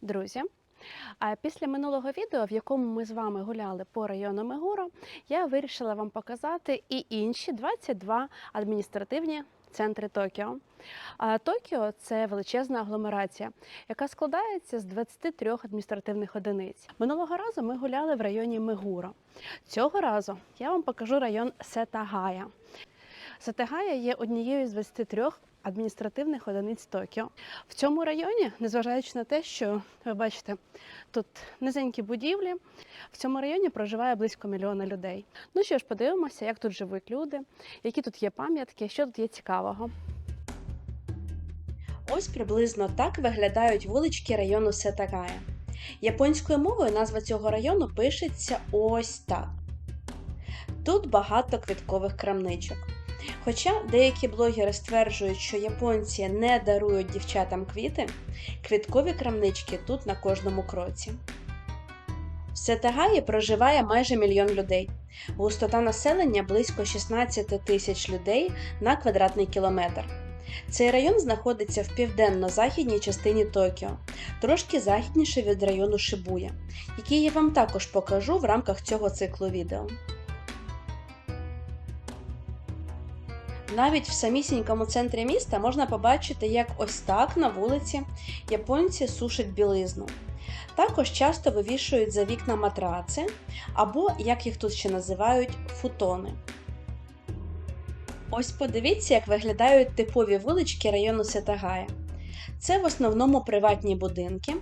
Друзі, після минулого відео, в якому ми з вами гуляли по району Мегуро, я вирішила вам показати і інші 22 адміністративні центри Токіо. Токіо це величезна агломерація, яка складається з 23 адміністративних одиниць. Минулого разу ми гуляли в районі Мегуро. Цього разу я вам покажу район Сетагая. Сетагая є однією з 23 адміністративних одиниць Токіо. В цьому районі, незважаючи на те, що ви бачите, тут низенькі будівлі, в цьому районі проживає близько мільйона людей. Ну що ж, подивимося, як тут живуть люди, які тут є пам'ятки, що тут є цікавого. Ось приблизно так виглядають вулички району Сетагая. Японською мовою назва цього району пишеться ось так. Тут багато квіткових крамничок. Хоча деякі блогери стверджують, що японці не дарують дівчатам квіти, квіткові крамнички тут на кожному кроці. В Сетагаї проживає майже мільйон людей. Густота населення близько 16 тисяч людей на квадратний кілометр. Цей район знаходиться в південно-західній частині Токіо, трошки західніше від району Шибуя, який я вам також покажу в рамках цього циклу відео. Навіть в самісінькому центрі міста можна побачити, як ось так на вулиці японці сушать білизну. Також часто вивішують за вікна матраци, або, як їх тут ще називають, футони. Ось подивіться, як виглядають типові вулички району Сетагая. Це в основному приватні будинки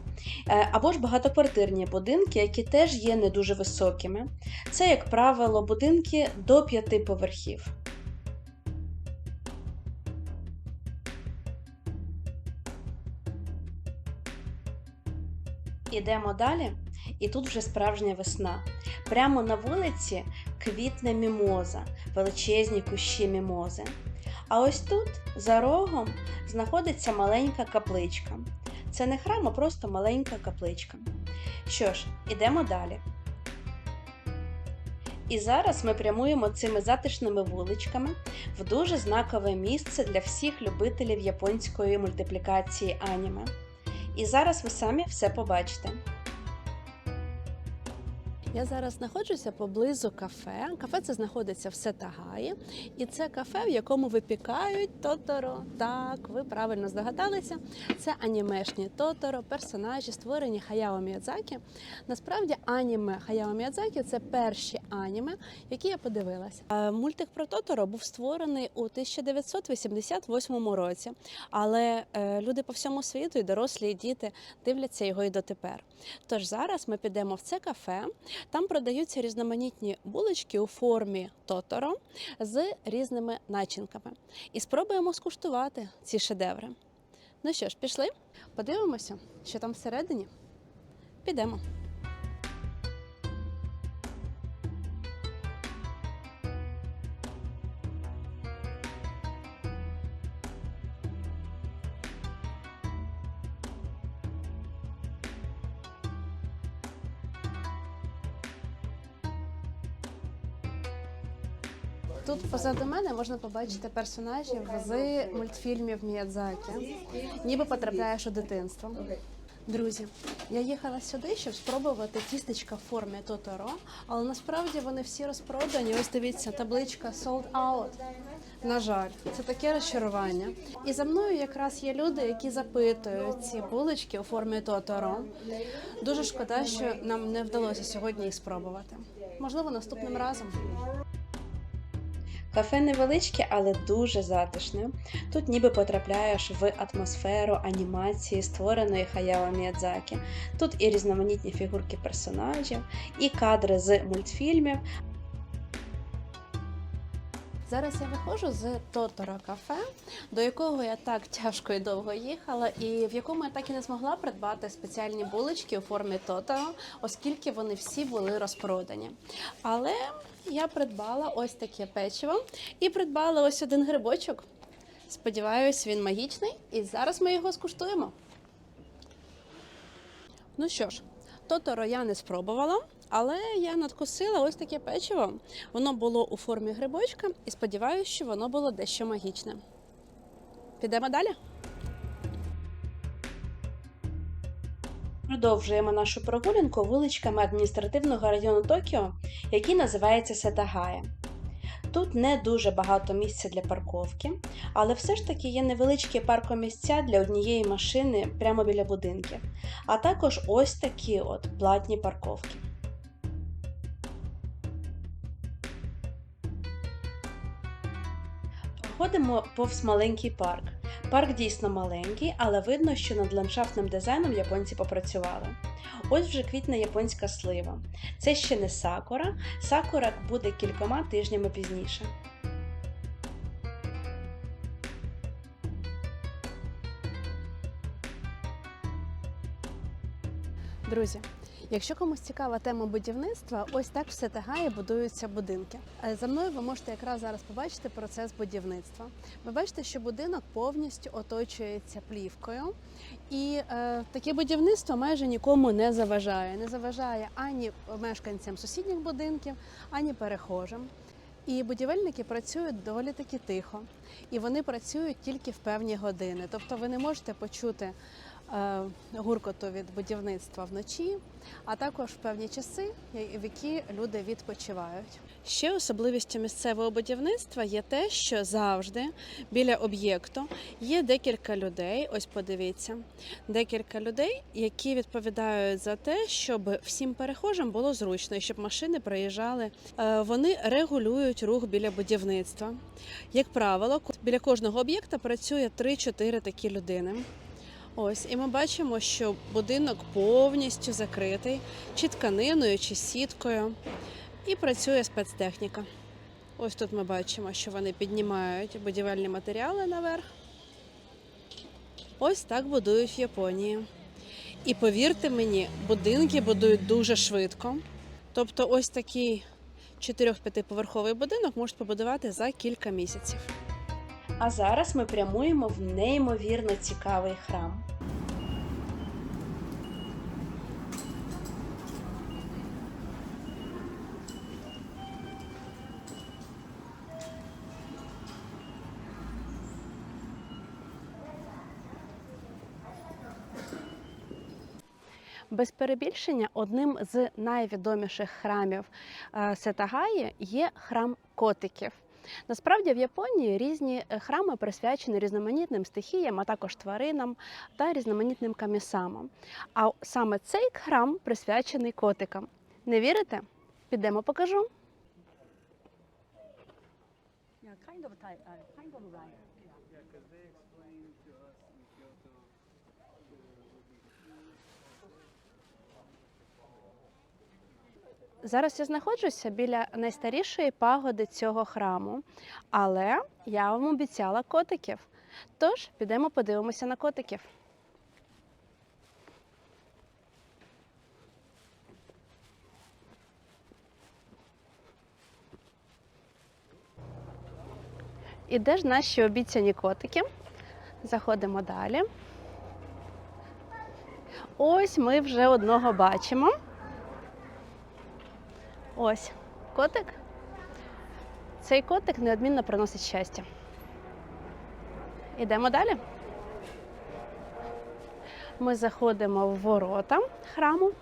е, або ж багатоквартирні будинки, які теж є не дуже високими. Це, як правило, будинки до п'яти поверхів. Ідемо далі, і тут вже справжня весна. Прямо на вулиці квітне мімоза, величезні кущі мімози. А ось тут, за рогом, знаходиться маленька капличка. Це не храм, а просто маленька капличка. Що ж, ідемо далі. І зараз ми прямуємо цими затишними вуличками в дуже знакове місце для всіх любителів японської мультиплікації аніме. І зараз ви самі все побачите. Я зараз знаходжуся поблизу кафе. Кафе це знаходиться в Сетагаї, і це кафе, в якому випікають Тоторо. Так, ви правильно здогадалися. Це анімешні Тоторо, персонажі, створені Хаяо Міядзакі. Насправді, аніме Хаяо Міядзакі це перші аніме, які я подивилася. Е, Мультик про Тоторо був створений у 1988 році, але е, люди по всьому світу, і дорослі, і діти дивляться його і дотепер. Тож зараз ми підемо в це кафе. Там продаються різноманітні булочки у формі тоторо з різними начинками. І спробуємо скуштувати ці шедеври. Ну що ж, пішли? Подивимося, що там всередині. Підемо. Тут позаду мене можна побачити персонажів з мультфільмів Міядзакі. Ніби потрапляєш у дитинство. Друзі, я їхала сюди, щоб спробувати тістечка в формі Тоторо, але насправді вони всі розпродані. Ось дивіться, табличка Sold Out. На жаль, це таке розчарування. І за мною якраз є люди, які запитують ці булочки у формі Тоторо. Дуже шкода, що нам не вдалося сьогодні їх спробувати. Можливо, наступним разом. Кафе невеличке, але дуже затишне. Тут ніби потрапляєш в атмосферу анімації, створеної Хаяо Міядзакі. Тут і різноманітні фігурки персонажів, і кадри з мультфільмів. Зараз я виходжу з Тоторо кафе, до якого я так тяжко і довго їхала, і в якому я так і не змогла придбати спеціальні булочки у формі Тоторо, оскільки вони всі були розпродані. Але я придбала ось таке печиво і придбала ось один грибочок. Сподіваюсь, він магічний, і зараз ми його скуштуємо. Ну що ж, Тоторо я не спробувала, але я надкусила ось таке печиво. Воно було у формі грибочка і сподіваюся, що воно було дещо магічне. Підемо далі. Продовжуємо нашу прогулянку вуличками адміністративного району Токіо, який називається Сетагая. Тут не дуже багато місця для парковки, але все ж таки є невеличкі паркомісця для однієї машини прямо біля будинків, а також ось такі от платні парковки. Проходимо повз маленький парк. Парк дійсно маленький, але видно, що над ландшафтним дизайном японці попрацювали. Ось вже квітне японська слива. Це ще не сакура. Сакура буде кількома тижнями пізніше. Друзі, якщо комусь цікава тема будівництва, ось так в Сетагаї будуються будинки. Е, За мною ви можете якраз зараз побачити процес будівництва. Ви бачите, що будинок повністю оточується плівкою, і е, таке будівництво майже нікому не заважає. Не заважає ані мешканцям сусідніх будинків, ані перехожим. І будівельники працюють доволі таки тихо, і вони працюють тільки в певні години. Тобто ви не можете почути гуркоту від будівництва вночі, а також певні часи, в які люди відпочивають. Ще особливістю місцевого будівництва є те, що завжди біля об'єкту є декілька людей. Ось подивіться, декілька людей, які відповідають за те, щоб всім перехожим було зручно і щоб машини проїжджали. Е, Вони регулюють рух біля будівництва. Як правило, біля кожного об'єкта працює 3-4 такі людини. Ось, і ми бачимо, що будинок повністю закритий, чи тканиною, чи сіткою, і працює спецтехніка. Ось тут ми бачимо, що вони піднімають будівельні матеріали наверх. Ось так будують в Японії. І повірте мені, будинки будують дуже швидко. Тобто, ось такий 4-5-поверховий будинок можуть побудувати за кілька місяців. А зараз ми прямуємо в неймовірно цікавий храм. Без перебільшення одним з найвідоміших храмів е, Сетагаї є храм котиків. Насправді в Японії різні е, храми присвячені різноманітним стихіям, а також тваринам та різноманітним камісамам. А саме цей храм присвячений котикам. Не вірите? Підемо покажу. Yeah, kind of type, uh, kind of. Зараз я знаходжуся біля найстарішої пагоди цього храму, але я вам обіцяла котиків. Тож підемо подивимося на котиків. І де ж наші обіцяні котики? Заходимо далі. Ось ми вже одного бачимо. Ось котик. Цей котик неодмінно приносить щастя. Ідемо далі. Ми заходимо в ворота храму.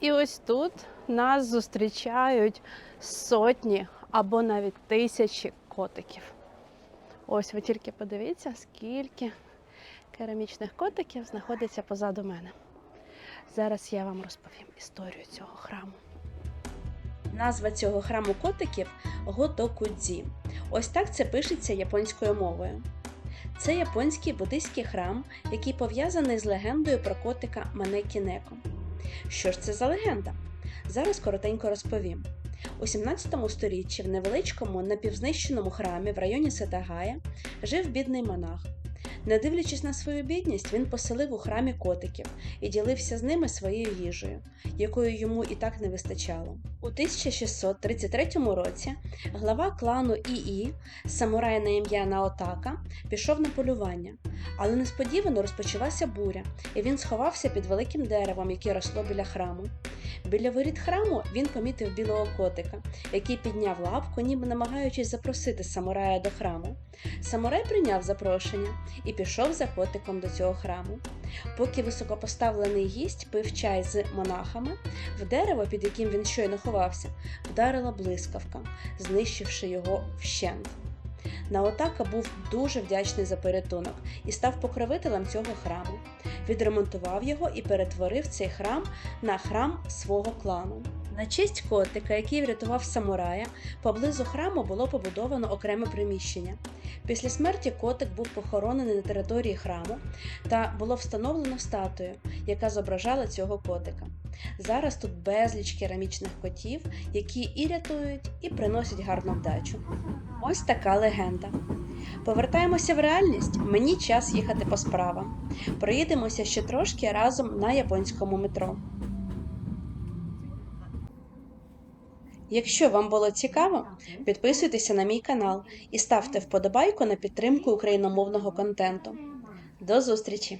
І ось тут нас зустрічають сотні або навіть тисячі котиків. Ось ви тільки подивіться, скільки керамічних котиків знаходиться позаду мене. Зараз я вам розповім історію цього храму. Назва цього храму котиків Готокудзі. Ось так це пишеться японською мовою. Це японський буддийський храм, який пов'язаний з легендою про котика Манекі Неко. Що ж це за легенда? Зараз коротенько розповім. У 17 сторіччі в невеличкому напівзнищеному храмі в районі Сетагая жив бідний монах. Не дивлячись на свою бідність, він поселив у храмі котиків і ділився з ними своєю їжею, якої йому і так не вистачало. У 1633 році глава клану Ії, самурай на ім'я Наотака, пішов на полювання, але несподівано розпочалася буря, і він сховався під великим деревом, яке росло біля храму. Біля воріт храму він помітив білого котика, який підняв лапку, ніби намагаючись запросити самурая до храму. Самурай прийняв запрошення і пішов за котиком до цього храму. Поки високопоставлений гість пив чай з монахами, в дерево, під яким він щойно ховався, вдарила блискавка, знищивши його вщент. Наотака був дуже вдячний за порятунок і став покровителем цього храму. Відремонтував його і перетворив цей храм на храм свого клану. На честь котика, який врятував самурая, поблизу храму було побудовано окреме приміщення. Після смерті котик був похоронений на території храму та було встановлено статую, яка зображала цього котика. Зараз тут безліч керамічних котів, які і рятують, і приносять гарну вдачу. Ось така легенда. Повертаємося в реальність. Мені час їхати по справам. Проїдемося ще трошки разом на японському метро. Якщо вам було цікаво, підписуйтеся на мій канал і ставте вподобайку на підтримку україномовного контенту. До зустрічі!